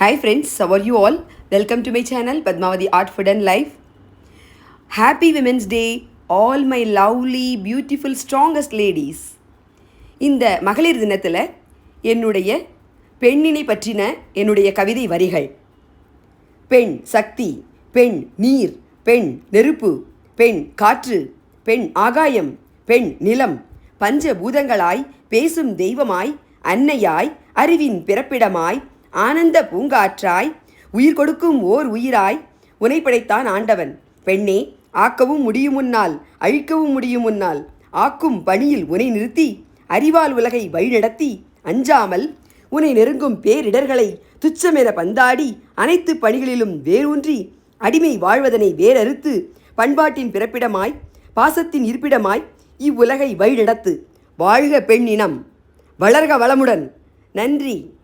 Hi friends how are you all welcome to my channel Padmavathi art food and life happy women's day all my lovely beautiful strongest ladies இந்த மகளிர் தினத்தில் என்னுடைய பெண்ணினை பற்றின என்னுடைய கவிதை வரிகள் பெண் சக்தி பெண் நீர் பெண் நெருப்பு பெண் காற்று பெண் ஆகாயம் பெண் நிலம் பஞ்ச பூதங்களாய் பேசும் தெய்வமாய் அன்னையாய் அறிவின் பிறப்பிடமாய் ஆனந்த பூங்காற்றாய் உயிர் கொடுக்கும் ஓர் உயிராய் உனை படைத்தான் ஆண்டவன். பெண்ணே ஆக்கவும் முடியும் முன்னால் அழிக்கவும் முடியும் முன்னால் ஆக்கும் பணியில் உனை நிறுத்தி அறிவால் உலகை வழிநடத்தி அஞ்சாமல் உனை நெருங்கும் பேரிடர்களை துச்சமென பந்தாடி அனைத்து பணிகளிலும் வேரூன்றி அடிமை வாழ்வதனை வேறறுத்து பண்பாட்டின் பிறப்பிடமாய் பாசத்தின் இருப்பிடமாய் இவ்வுலகை வழிநடத்து. வாழ்க பெண்ணினம். வளர்க வளமுடன். நன்றி.